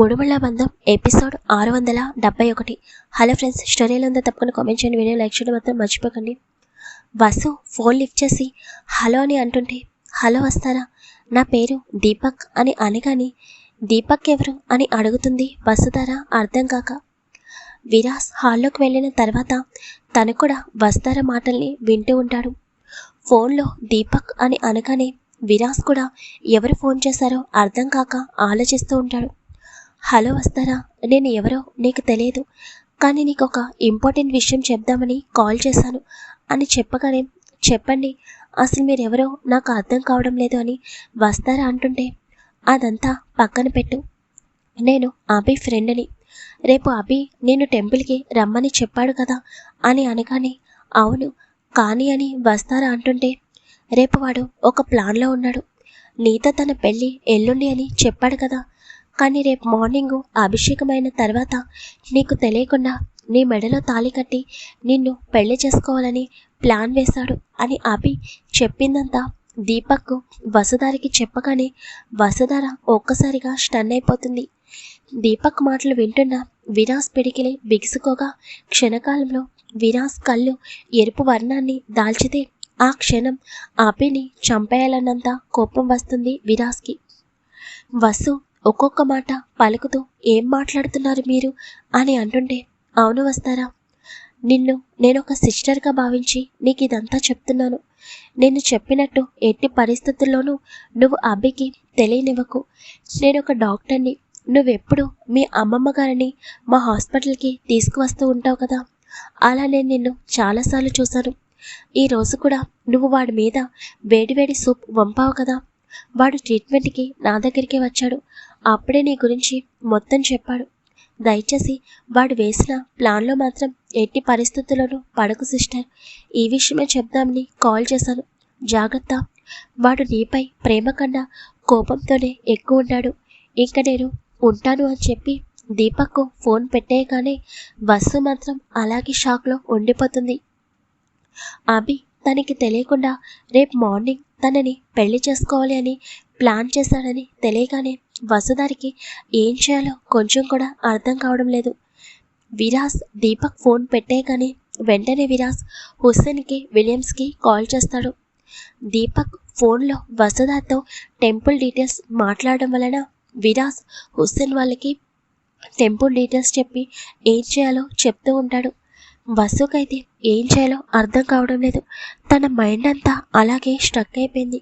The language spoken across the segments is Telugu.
ముడుముళ్ళ బంధం ఎపిసోడ్ ఆరు వందల డెబ్బై ఒకటి హలో ఫ్రెండ్స్ స్టోరీలో ఉందో తప్పకుండా కామెంట్ చేయండి. వీడియో లైక్ చేయడం మాత్రం మర్చిపోకండి. వసు ఫోన్ లిఫ్ట్ చేసి హలో అని అంటుంటే హలో వస్తారా? నా పేరు దీపక్ అని అనగాని దీపక్ ఎవరు? అని అడుగుతుంది వసుధార అర్థం కాక. విరాస్ హాల్లోకి వెళ్ళిన తర్వాత తను కూడా వస్తార మాటల్ని వింటూ ఉంటాడు. ఫోన్లో దీపక్ అని అనగానే విరాస్ కూడా ఎవరు ఫోన్ చేశారో అర్థం కాక ఆలోచిస్తూ ఉంటాడు. హలో వస్తారా నేను ఎవరో నీకు తెలియదు కానీ నీకు ఒక ఇంపార్టెంట్ విషయం చెప్దామని కాల్ చేశాను. అని చెప్పగానే చెప్పండి అసలు మీరెవరో నాకు అర్థం కావడం లేదు అని వస్తారా అంటుంటే అదంతా పక్కన పెట్టు. నేను అభి ఫ్రెండ్ని. రేపు అభి నేను టెంపుల్కి రమ్మని చెప్పాడు కదా అని అనగానే అవును కానీ అని వస్తారా అంటుంటే రేపు వాడు ఒక ప్లాన్లో ఉన్నాడు. నీతో తన పెళ్ళి ఎల్లుండి అని చెప్పాడు కదా కానీ రేపు మార్నింగు అభిషేకమైన తర్వాత నీకు తెలియకుండా నీ మెడలో తాళి కట్టి నిన్ను పెళ్ళి చేసుకోవాలని ప్లాన్ వేశాడు అని అభి చెప్పిందంతా దీపక్ వసుధారికి చెప్పగానే వసుధార ఒక్కసారిగా స్టన్ అయిపోతుంది. దీపక్ మాటలు వింటున్న విరాస్ పిడికిలే బిగుసుకోగా క్షణకాలంలో విరాస్ కళ్ళు ఎరుపు వర్ణాన్ని దాల్చితే ఆ క్షణం అభిని చంపేయాలన్నంత కోపం వస్తుంది విరాస్కి. వసు ఒక్కొక్క మాట పలుకుతూ ఏం మాట్లాడుతున్నారు మీరు? అని అంటుంటే అవును వస్తారా? నిన్ను నేను ఒక సిస్టర్గా భావించి నీకు ఇదంతా చెప్తున్నాను. నేను చెప్పినట్టు ఎట్టి పరిస్థితుల్లోనూ నువ్వు అబ్బికి తెలియనివ్వకు. నేను ఒక డాక్టర్ని. నువ్వెప్పుడు మీ అమ్మమ్మ గారిని మా హాస్పిటల్కి తీసుకువస్తూ ఉంటావు కదా? అలా నేను నిన్ను చాలాసార్లు చూశాను. ఈ రోజు కూడా నువ్వు వాడి మీద వేడివేడి సూప్ వంపావు కదా? వాడు ట్రీట్మెంట్కి నా దగ్గరికి వచ్చాడు. అప్పుడే నీ గురించి మొత్తం చెప్పాడు. దయచేసి వాడు వేసిన ప్లాన్లో మాత్రం ఎట్టి పరిస్థితుల్లోనూ పడకు సిస్టర్. ఈ విషయమే చెప్దామని కాల్ చేశాను. జాగ్రత్త. వాడు నీపై ప్రేమ కన్నా కోపంతోనే ఎక్కువ ఉన్నాడు. ఇంకా నేను ఉంటాను అని చెప్పి దీపక్కు ఫోన్ పెట్టేయగానే వసు మాత్రం అలాగే షాక్లో ఉండిపోతుంది. అభి తనకి తెలియకుండా రేపు మార్నింగ్ తనని పెళ్ళి చేసుకోవాలి అని ప్లాన్ చేశాడని తెలియగానే వసుధారికి ఏం చేయాలో కొంచెం కూడా అర్థం కావడం లేదు. విరాస్ దీపక్ ఫోన్ పెట్టేగానే వెంటనే విరాస్ హుస్సేన్కి విలియమ్స్కి కాల్ చేస్తాడు. దీపక్ ఫోన్లో వసుధాతో టెంపుల్ డీటెయిల్స్ మాట్లాడడం వలన విరాస్ హుస్సేన్ వాళ్ళకి టెంపుల్ డీటెయిల్స్ చెప్పి ఏం చేయాలో చెప్తూ ఉంటాడు. వసుకైతే ఏం చేయాలో అర్థం కావడం లేదు. తన మైండ్ అంతా అలాగే స్ట్రక్ అయిపోయింది.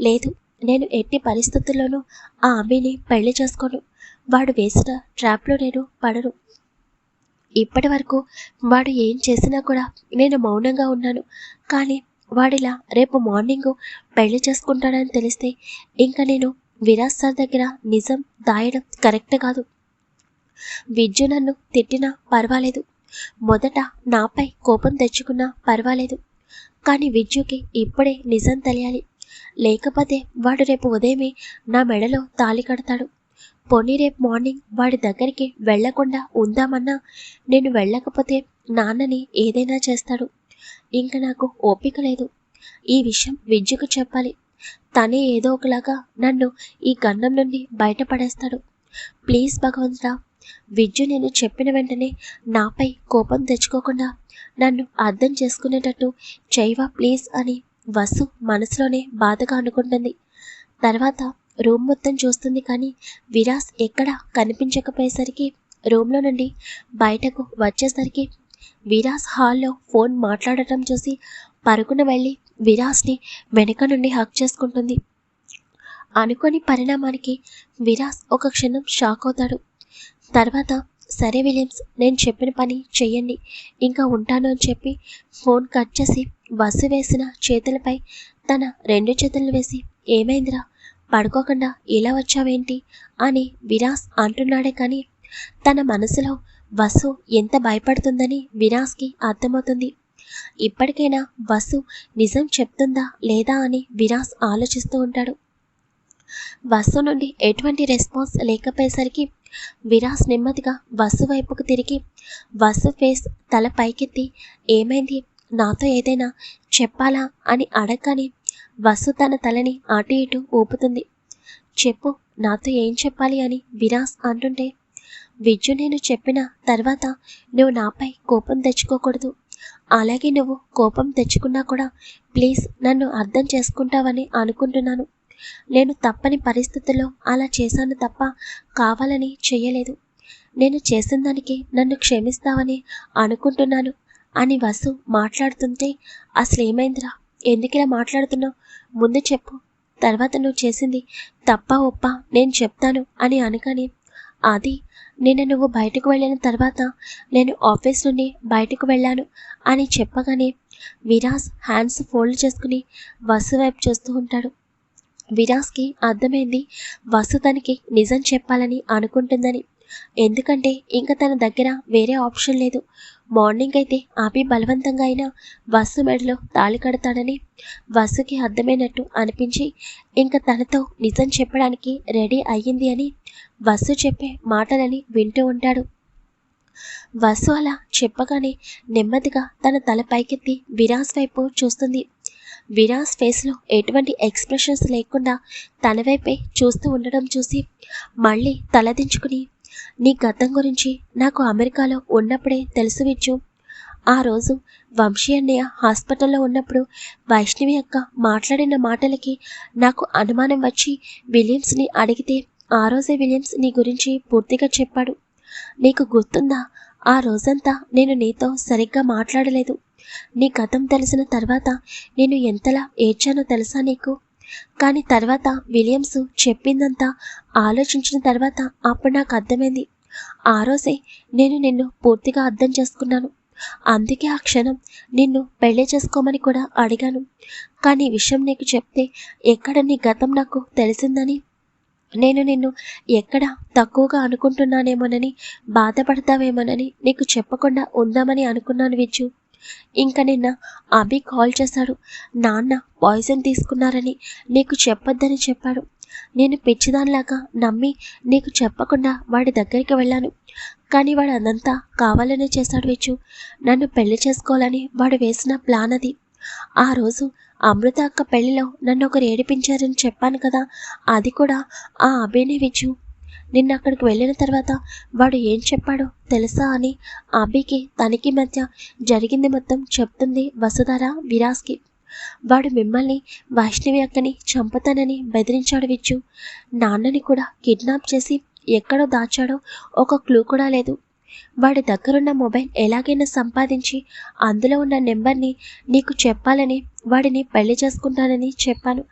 లేదు నేను ఎట్టి పరిస్థితుల్లోనూ ఆ అమ్మిని పెళ్ళి చేసుకోను. వాడు వేసిన ట్రాప్లో నేను పడను. ఇప్పటి వరకు వాడు ఏం చేసినా కూడా నేను మౌనంగా ఉన్నాను. కానీ వాడిలా రేపు మార్నింగ్ పెళ్ళి చేసుకుంటాడని తెలిస్తే ఇంకా నేను విరాజ్ సార్ దగ్గర నిజం దాయడం కరెక్ట్ కాదు. విద్యు నన్ను తిట్టినా పర్వాలేదు. మొదట నాపై కోపం తెచ్చుకున్నా పర్వాలేదు. కానీ విద్యుకి ఇప్పుడే నిజం తెలియాలి. లేకపోతే వాడు రేపు ఉదయమే నా మెడలో తాళి కడతాడు. పోనీ రేపు మార్నింగ్ వాడి దగ్గరికి వెళ్ళకుండా ఉందామన్నా నేను వెళ్ళకపోతే నాన్నని ఏదైనా చేస్తాడు. ఇంకా నాకు ఓపిక లేదు. ఈ విషయం విద్యకు చెప్పాలి. తనే ఏదో ఒకలాగా నన్ను ఈ గండం నుండి బయటపడేస్తాడు. ప్లీజ్ భగవంతుడా విద్యు నేను చెప్పిన వెంటనే నాపై కోపం తెచ్చుకోకుండా నన్ను అర్థం చేసుకునేటట్టు చేయవా ప్లీజ్ అని వసు మనసులోనే బాధగా అనుకుంటుంది. తర్వాత రూమ్ మొత్తం చూస్తుంది కానీ విరాస్ ఎక్కడ కనిపించకపోయేసరికి రూమ్లో నుండి బయటకు వచ్చేసరికి విరాస్ హాల్లో ఫోన్ మాట్లాడటం చూసి పరుగున వెళ్ళి విరాస్ని వెనక నుండి హక్ చేసుకుంటుంది. అనుకోని పరిణామానికి విరాస్ ఒక క్షణం షాక్ అవుతాడు. తర్వాత సరే విలియమ్స్ నేను చెప్పిన పని చెయ్యండి ఇంకా ఉంటాను అని చెప్పి ఫోన్ కట్ చేసి బస్సు వేసిన చేతులపై తన రెండు చేతులు వేసి ఏమైందిరా? పడుకోకుండా ఇలా వచ్చావేంటి? అని విరాస్ అంటున్నాడే కానీ తన మనసులో వసు ఎంత భయపడుతుందని విరాస్కి అర్థమవుతుంది. ఇప్పటికైనా వసు నిజం చెప్తుందా లేదా అని విరాస్ ఆలోచిస్తూ ఉంటాడు. వసు నుండి ఎటువంటి రెస్పాన్స్ లేకపోయేసరికి విరాస్ నెమ్మదిగా వసు వైపుకు తిరిగి వసు ఫేస్ తల పైకెత్తి ఏమైంది? నాతో ఏదైనా చెప్పాలా అని అడగని వసు తన తలని అటు ఇటు ఊపుతుంది. చెప్పు నాతో ఏం చెప్పాలి అని విరాస్ అంటుంటే విజ్జు నేను చెప్పిన తర్వాత నువ్వు నాపై కోపం తెచ్చుకోకూడదు. అలాగే నువ్వు కోపం తెచ్చుకున్నా కూడా ప్లీజ్ నన్ను అర్థం చేసుకుంటావని అనుకుంటున్నాను. నేను తప్పని పరిస్థితుల్లో అలా చేశాను తప్ప కావాలని చేయలేదు నేను చేసిన దానికి నన్ను క్షమిస్తావని అనుకుంటున్నాను. అని వసు మాట్లాడుతుంటే అసలేమైందిరా ఎందుకిలా మాట్లాడుతున్నావు? ముందు చెప్పు. తర్వాత నువ్వు చేసింది తప్ప ఒప్ప నేను చెప్తాను అని అనగానే అది నిన్న నువ్వు బయటకు వెళ్ళిన తర్వాత నేను ఆఫీస్ నుండి బయటకు వెళ్ళాను అని చెప్పగానే విరాస్ హ్యాండ్స్ ఫోల్డ్ చేసుకుని వసు వైపు చూస్తూ ఉంటాడు. విరాస్కి అర్థమైంది వసు తనకి నిజం చెప్పాలని అనుకుంటుందని. ఎందుకంటే ఇంకా తన దగ్గర వేరే ఆప్షన్ లేదు. మార్నింగ్ అయితే ఆపి బలవంతంగా అయినా వసు మెడలో తాళి కడతాడని వసుకి అర్థమైనట్టు అనిపించి ఇంకా తనతో నిజం చెప్పడానికి రెడీ అయ్యింది అని వసు చెప్పే మాటలని వింటూ ఉంటాడు. వసు అలా చెప్పగానే నెమ్మదిగా తన తల పైకెత్తి విరాస్ వైపు చూస్తుంది. విరాస్ ఫేస్లో ఎటువంటి ఎక్స్ప్రెషన్స్ లేకుండా తన వైపే చూస్తూ ఉండడం చూసి మళ్ళీ తలదించుకుని నీ గతం గురించి నాకు అమెరికాలో ఉన్నప్పుడే తెలుసు విచ్చు. ఆ రోజు వంశీ అన్నయ్య హాస్పిటల్లో ఉన్నప్పుడు వైష్ణవి అక్క మాట్లాడిన మాటలకి నాకు అనుమానం వచ్చి విలియమ్స్ని అడిగితే ఆ రోజే విలియమ్స్ నీ గురించి పూర్తిగా చెప్పాడు. నీకు గుర్తుందా? ఆ రోజంతా నేను నీతో సరిగ్గా మాట్లాడలేదు. నీ గతం తెలిసిన తర్వాత నేను ఎంతలా ఏడ్చానో తెలుసా నీకు? కానీ తర్వాత విలియమ్స్ చెప్పిందంతా ఆలోచించిన తర్వాత అప్పుడు నాకు అర్థమైంది. ఆ రోజే నేను నిన్ను పూర్తిగా అర్థం చేసుకున్నాను. అందుకే ఆ క్షణం నిన్ను పెళ్ళి చేసుకోమని కూడా అడిగాను. కానీ విషయం నీకు చెప్తే ఎక్కడ నీ గతం నాకు తెలిసిందని? నేను నిన్ను ఎక్కడ తక్కువగా అనుకుంటున్నానేమోనని బాధపడతావేమోనని నీకు చెప్పకుండా ఉందామని అనుకున్నాను విజ్జు. ఇంకా నిన్న అభి కాల్ చేశాడు. నాన్న పాయిజన్ తీసుకున్నారని నీకు చెప్పొద్దని చెప్పాడు. నేను పిచ్చిదానిలాగా నమ్మి నీకు చెప్పకుండా వాడి దగ్గరికి వెళ్ళాను. కానీ వాడు అదంతా కావాలనే చేశాడు విచ్చు. నన్ను పెళ్ళి చేసుకోవాలని వాడు వేసిన ప్లాన్ అది. ఆ రోజు అమృత అక్క పెళ్ళిలో నన్ను ఒకరు ఏడిపించారని చెప్పాను కదా అది కూడా ఆ అభినే విచ్చు. నిన్న అక్కడికి వెళ్ళిన తర్వాత వాడు ఏం చెప్పాడో తెలుసా అని అభికి తనకి మధ్య జరిగింది మొత్తం చెప్తుంది వసుధార విరాస్కి వాడు మిమ్మల్ని వైష్ణవి అక్కని చంపుతానని బెదిరించాడు విచ్చు. నాన్నని కూడా కిడ్నాప్ చేసి ఎక్కడో దాచాడో ఒక క్లూ కూడా లేదు. వాడి దగ్గరున్న మొబైల్ ఎలాగైనా సంపాదించి అందులో ఉన్న నెంబర్ని నీకు చెప్పాలని వాడిని పెళ్ళి చేసుకుంటానని చెప్పాను.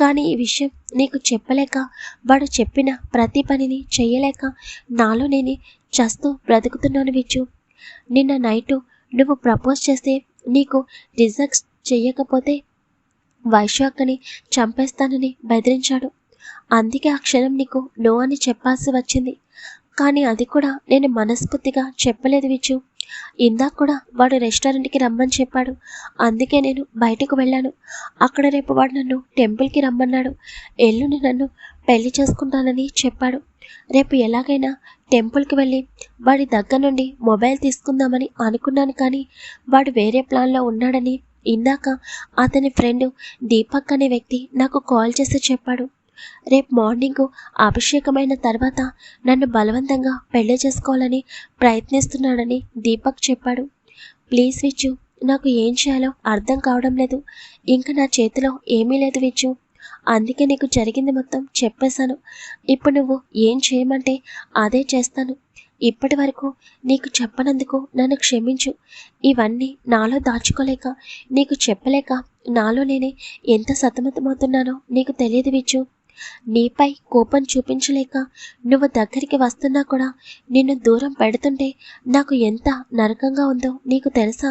కానీ ఈ విషయం నీకు చెప్పలేక వాడు చెప్పిన ప్రతి పనిని చెయ్యలేక నాలో నేను చస్తూ బ్రతుకుతున్నాను విచ్చు నిన్న నైటు నువ్వు ప్రపోజ్ చేస్తే నీకు రిజెక్ట్ చెయ్యకపోతే వైశాఖని చంపేస్తానని బెదిరించాడు. అందుకే ఆ క్షణం నీకు నో అని చెప్పాల్సి వచ్చింది. కానీ అది కూడా నేను మనస్ఫూర్తిగా చెప్పలేదు విచ్చు ఇందాక కూడా వాడు రెస్టారెంట్కి రమ్మని చెప్పాడు. అందుకే నేను బయటకు వెళ్ళాను. అక్కడ రేపు వాడు నన్ను టెంపుల్కి రమ్మన్నాడు. ఎల్లుని నన్ను పెళ్ళి చేసుకుంటానని చెప్పాడు. రేపు ఎలాగైనా టెంపుల్కి వెళ్ళి వాడి దగ్గర నుండి మొబైల్ తీసుకుందామని అనుకున్నాను కానీ వాడు వేరే ప్లాన్లో ఉన్నాడని ఇందాక అతని ఫ్రెండ్ దీపక్ అనే వ్యక్తి నాకు కాల్ చేసి చెప్పాడు. రేపు మార్నింగ్ అభిషేకమైన తర్వాత నన్ను బలవంతంగా పెళ్ళి చేసుకోవాలని ప్రయత్నిస్తున్నాడని దీపక్ చెప్పాడు. ప్లీజ్ విచ్చు నాకు ఏం చేయాలో అర్థం కావడం లేదు. ఇంకా నా చేతిలో ఏమీ లేదు విచ్చు అందుకే నీకు జరిగింది మొత్తం చెప్పేశాను. ఇప్పుడు నువ్వు ఏం చేయమంటే అదే చేస్తాను. ఇప్పటి వరకు నీకు చెప్పనందుకు నన్ను క్షమించు. ఇవన్నీ నాలో దాచుకోలేక నీకు చెప్పలేక నాలో నేనే ఎంత సతమతమవుతున్నానో నీకు తెలియదు విచ్చు నీపై కోపం చూపించలేక నువ్వు దగ్గరికి వస్తున్నా కూడా నిన్ను దూరం పెడుతుంటే నాకు ఎంత నరకంగా ఉందో నీకు తెలుసా?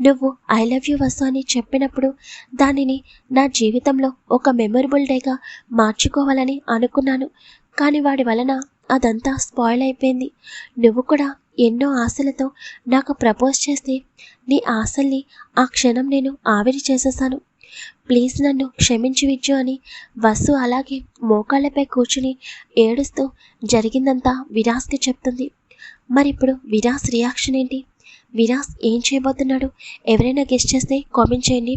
నువ్వు ఐ లవ్ యూ వసు అని చెప్పినప్పుడు దానిని నా జీవితంలో ఒక మెమొరబుల్ డేగా మార్చుకోవాలని అనుకున్నాను. కానీ వాడి వలన అదంతా స్పాయిల్ అయిపోయింది. నువ్వు కూడా ఎన్నో ఆశలతో నాకు ప్రపోజ్ చేస్తే నీ ఆశల్ని ఆ క్షణం నేను ఆవిరి చేసేసాను. ప్లీజ్ నన్ను క్షమించి విచ్చు అని వసు అలాగే మోకాళ్ళపై కూర్చుని ఏడుస్తూ జరిగిందంతా విరాస్కి చెప్తుంది. మరి ఇప్పుడు విరాస్ రియాక్షన్ ఏంటి? విరాస్ ఏం చేయబోతున్నాడు? ఎవరైనా గెస్ట్ చేస్తే కామెంట్ చేయండి.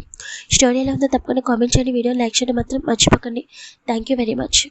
స్టోరీ ఎలా ఉందో తప్పకుండా కామెంట్ చేయండి. వీడియో లైక్ చేయడం మాత్రం మర్చిపోకండి. Thank you very much.